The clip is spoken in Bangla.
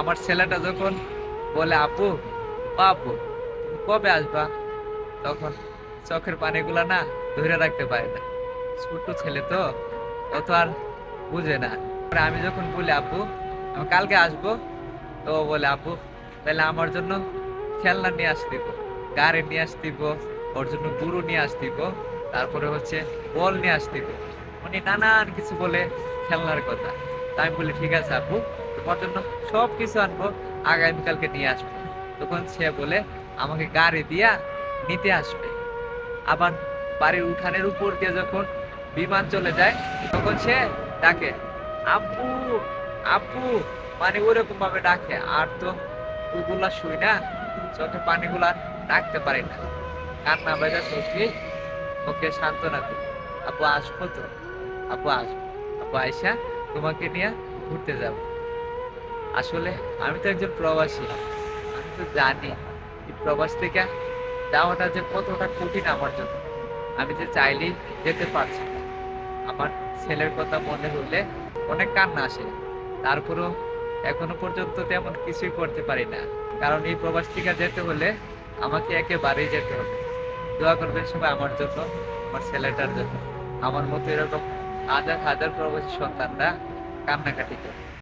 আমার ছেলেটা যখন বলে, আপু আপু কবে আসবা? তখন চোখের পানিগুলা না ধরে রাখতে পারে না। ছোট ছেলে তো অত আর বুঝে না। আমি যখন বলি, আপু, আমি কালকে আসব? তো বলে, আপু, তাহলে আমার জন্য খেলনা নিয়ে আসতিব গাড়ি নিয়ে আসতিব ওর জন্য গুরু নিয়ে আসতিব তারপরে হচ্ছে বল নিয়ে আসতিব উনি নানান কিছু বলে খেলনার কথা। তাই বলি, ঠিক আছে, আপু তোমার জন্য সব কিছু আনব আগামীকালকে নিয়ে আসব। তখন সে বলে, আমাকে গাড়ি দিয়া নিতে আসবে। আবার বাড়ির উঠানের উপর দিয়ে যখন বিমান চলে যায়, তখন সে ডাকে, আব্বু আব্বু! মানে ওরকম ভাবে ডাকে। আর তো ওগুলা শুই না, চোখে পানিগুলা ডাকতে পারি না। কান্না বেজা চোখে ওকে সান্ত্বনা দিই আপু আসব তো? আপু আসব। আপু আয়সা তোমাকে নিয়ে ঘুরতে যাব। আসলে আমি তো একজন প্রবাসী। আমি তো জানি প্রবাস থেকে যাওয়াটা যে কতটা কঠিন আমার জন্য। আমি যে চাইলেই যেতে পারছি আমার ছেলের কথা মনে হলে অনেক কান্না আসে। তারপরেও এখনও পর্যন্ত তেমন কিছুই করতে পারি না। কারণ এই প্রবাস থেকে যেতে হলে আমাকে একেবারেই যেতে হবে। দোয়া করবেন সবাই আমার জন্য, আমার ছেলেটার জন্য। আমার মতো এরকম হাজার হাজার প্রবাসী সন্তানরা কান্নাকাটি করে।